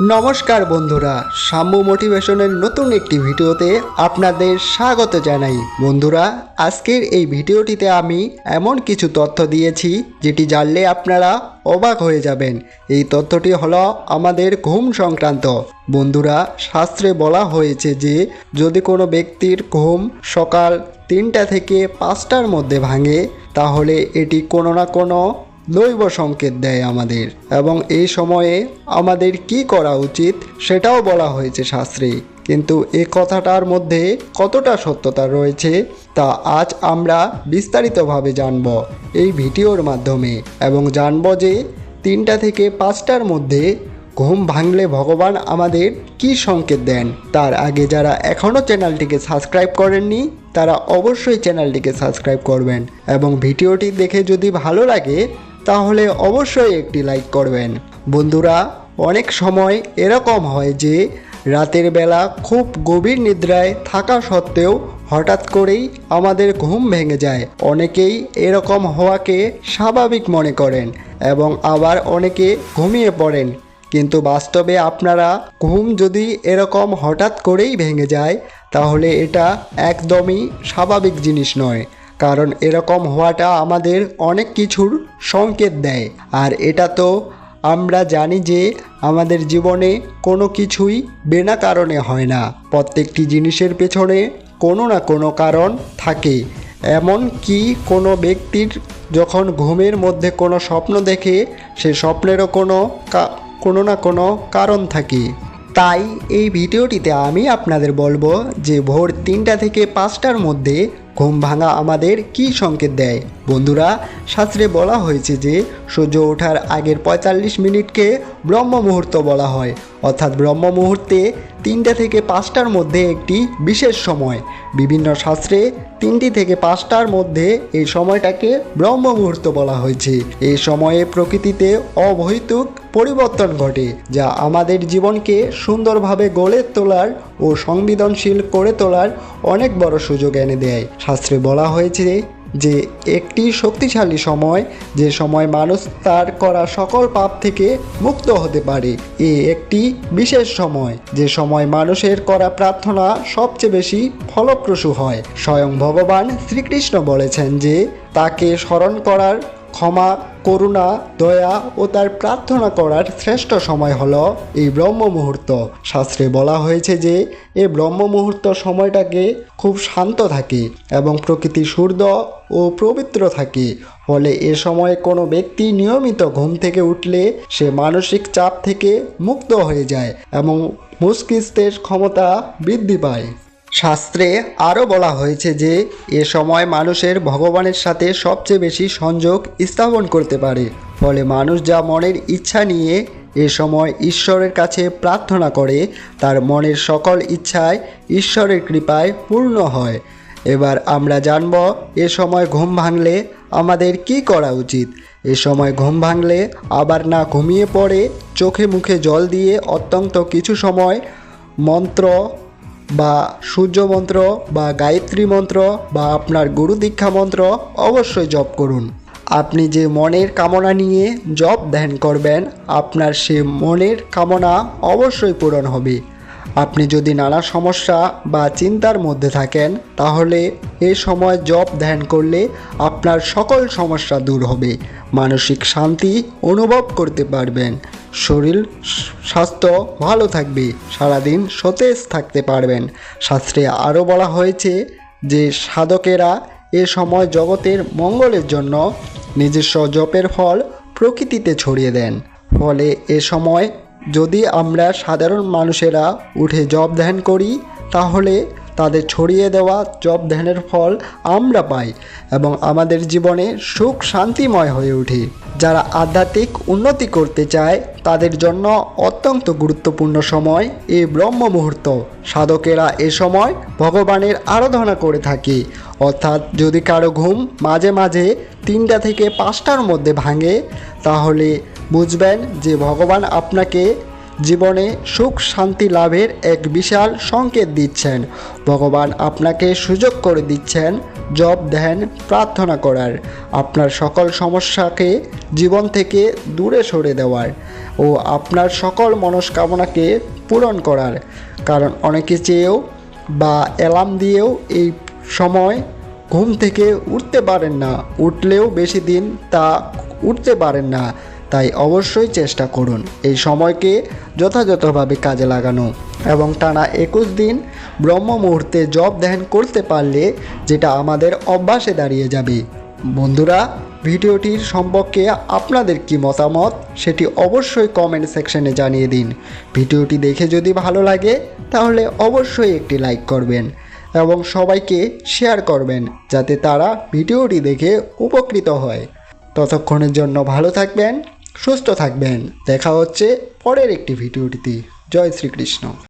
নমস্কার বন্ধুরা সাম্য মোটিভেশনের নতুন একটি ভিডিওতে আপনাদের স্বাগত জানাই। বন্ধুরা, আজকের এই ভিডিওটিতে আমি এমন কিছু তথ্য দিয়েছি, যেটি জানলে আপনারা অবাক হয়ে যাবেন। এই তথ্যটি হলো আমাদের ঘুম সংক্রান্ত। বন্ধুরা, শাস্ত্রে বলা হয়েছে যে, যদি কোনো ব্যক্তির ঘুম সকাল তিনটা থেকে পাঁচটার মধ্যে ভাঙে, তাহলে এটি কোনো না কোনো দৈব সংকেত দেয় আমাদের। এবং এই সময়ে আমাদের কি করা উচিত সেটাও বলা হয়েছে শাস্ত্রে। কিন্তু এ কথাটার মধ্যে কতটা সত্যতা রয়েছে তা আজ আমরা বিস্তারিতভাবে জানব এই ভিডিওর মাধ্যমে। এবং জানব যে তিনটা থেকে পাঁচটার মধ্যে ঘুম ভাঙলে ভগবান আমাদের কি সংকেত দেন। তার আগে যারা এখনও চ্যানেলটিকে সাবস্ক্রাইব করেননি, তারা অবশ্যই চ্যানেলটিকে সাবস্ক্রাইব করবেন। এবং ভিডিওটি দেখে যদি ভালো লাগে তাহলে অবশ্যই একটি লাইক করবেন। বন্ধুরা, অনেক সময় এরকম হয় যে, রাতের বেলা খুব গভীর নিদ্রায় থাকা সত্ত্বেও হঠাৎ করেই আমাদের ঘুম ভেঙে যায়। অনেকেই এরকম হওয়াকে স্বাভাবিক মনে করেন এবং আবার অনেকে ঘুমিয়ে পড়েন। কিন্তু বাস্তবে আপনারা ঘুম যদি এরকম হঠাৎ করেই ভেঙে যায়, তাহলে এটা একদমই স্বাভাবিক জিনিস নয়। কারণ এরকম হওয়াটা আমাদের অনেক কিছুর সংকেত দেয়। আর এটা তো আমরা জানি যে আমাদের জীবনে কোনো কিছুই বিনা কারণে হয় না। প্রত্যেকটি জিনিসের পেছনে কোনো না কোনো কারণ থাকে। এমন কি কোনো ব্যক্তির যখন ঘুমের মধ্যে কোনো স্বপ্ন দেখে, সে স্বপ্নেরও কোনো কোনো না কোনো কারণ থাকে। তাই এই ভিডিওটিতে আমি আপনাদের বলব যে ভোর তিনটা থেকে পাঁচটার মধ্যে ঘুম ভাঙা আমাদের কি সংকেত দেয়? বন্ধুরা, শাস্ত্রে বলা হয়েছে যে, সূর্য ওঠার আগের পঁয়তাল্লিশ মিনিটকে ব্রহ্ম মুহূর্ত বলা হয়। অর্থাৎ ব্রহ্ম মুহূর্তে তিনটা থেকে পাঁচটার মধ্যে একটি বিশেষ সময়। বিভিন্ন শাস্ত্রে তিনটি থেকে পাঁচটার মধ্যে এই সময়টাকে ব্রহ্ম মুহূর্ত বলা হয়েছে। এই সময়ে প্রকৃতিতে অবৈতুক পরিবর্তন ঘটে, যা আমাদের জীবনকে সুন্দরভাবে গড়ে তোলার ও সংবেদনশীল করে তোলার অনেক বড় সুযোগ এনে দেয়। শাস্ত্রে বলা হয়েছে যে একটি শক্তিশালী সময়, যে সময় মানুষ তার করা সকল পাপ থেকে মুক্ত হতে পারে, এ একটি বিশেষ সময়। যে সময় মানুষের করা প্রার্থনা সবচেয়ে বেশি ফলপ্রসূ হয়। স্বয়ং ভগবান শ্রীকৃষ্ণ বলেছেন যে, তাকে স্মরণ করার ক্ষমা করুণা, দয়া ও তার প্রার্থনা করার শ্রেষ্ঠ সময় হল এই ব্রহ্ম মুহূর্ত শাস্ত্রে বলা হয়েছে যে এই ব্রহ্ম মুহূর্ত সময়টাকে খুব শান্ত থাকে এবং প্রকৃতি সূর্য ও পবিত্র থাকে। ফলে এ সময়ে কোনো ব্যক্তি নিয়মিত ঘুম থেকে উঠলে সে মানসিক চাপ থেকে মুক্ত হয়ে যায় এবং মস্তিষ্কের ক্ষমতা বৃদ্ধি পায়। শাস্ত্রে আরও বলা হয়েছে যে, এ সময় মানুষের ভগবানের সাথে সবচেয়ে বেশি সংযোগ স্থাপন করতে পারে। ফলে মানুষ যা মনের ইচ্ছা নিয়ে এ সময় ঈশ্বরের কাছে প্রার্থনা করে, তার মনের সকল ইচ্ছায় ঈশ্বরের কৃপায় পূর্ণ হয়। এবার আমরা জানব, এ সময় ঘুম ভাঙলে আমাদের কি করা উচিত? এ সময় ঘুম ভাঙলে আবার না ঘুমিয়ে পড়ে, চোখে মুখে জল দিয়ে অত্যন্ত কিছু সময় মন্ত্র বা সূর্য মন্ত্র বা গায়ত্রী মন্ত্র বা আপনার গুরু দীক্ষা মন্ত্র অবশ্যই জপ করুন। আপনি যে মনের কামনা নিয়ে জপ ধ্যান করবেন, আপনার সে মনের কামনা অবশ্যই পূরণ হবে। আপনি যদি নানা সমস্যা বা চিন্তার মধ্যে থাকেন, তাহলে এ সময় জপ ধ্যান করলে আপনার সকল সমস্যা দূর হবে। মানসিক শান্তি অনুভব করতে পারবেন। শরীর স্বাস্থ্য ভালো থাকবে। সারাদিন সতেজ থাকতে পারবেন। শাস্ত্রে আরও বলা হয়েছে যে, সাধকেরা এ সময় জগতের মঙ্গলের জন্য নিজস্ব জপের ফল প্রকৃতিতে ছড়িয়ে দেন। ফলে এ সময় যদি আমরা সাধারণ মানুষেরা উঠে জব ধ্যান করি, তাহলে তাদের ছড়িয়ে দেওয়া জব ধ্যানের ফল আমরা পাই এবং আমাদের জীবনে সুখ শান্তিময় হয়ে ওঠে যারা আধ্যাত্মিক উন্নতি করতে চায়, তাদের জন্য অত্যন্ত গুরুত্বপূর্ণ সময় এই ব্রহ্ম মুহূর্ত সাধকেরা এ সময় ভগবানের আরাধনা করে থাকে। অর্থাৎ যদি কারও ঘুম মাঝে মাঝে তিনটা থেকে পাঁচটার মধ্যে ভাঙে, তাহলে বুঝবেন যে ভগবান আপনাকে জীবনে সুখ শান্তি লাভের এক বিশাল সংকেত দিচ্ছেন। ভগবান আপনাকে সুযোগ করে দিচ্ছেন জব ধ্যান প্রার্থনা করার। আপনার সকল সমস্যাকে জীবন থেকে দূরে সরে দেওয়ার ও আপনার সকল মনস্কামনাকে পূরণ করার। কারণ অনেকে চেয়েও বা অ্যালার্ম দিয়েও এই সময় ঘুম থেকে উঠতে পারেন না। উঠলেও বেশি দিন তা উঠতে পারেন না। তাই অবশ্যই চেষ্টা করুন এই সময়কে যথাযথভাবে কাজে লাগানো এবং টানা একুশ দিন ব্রহ্ম মুহূর্তে জব ধ্যান করতে পারলে যেটা আমাদের অভ্যাসে দাঁড়িয়ে যাবে। বন্ধুরা, ভিডিওটির সম্পর্কে আপনাদের কি মতামত সেটি অবশ্যই কমেন্ট সেকশনে জানিয়ে দিন। ভিডিওটি দেখে যদি ভালো লাগে, তাহলে অবশ্যই একটি লাইক করবেন এবং সবাইকে শেয়ার করবেন যাতে তারা ভিডিওটি দেখে উপকৃত হয়। ততক্ষণের জন্য ভালো থাকবেন। সুস্থ থাকবেন। দেখা হচ্ছে পরের একটি ভিডিওটিতে। জয় শ্রীকৃষ্ণ।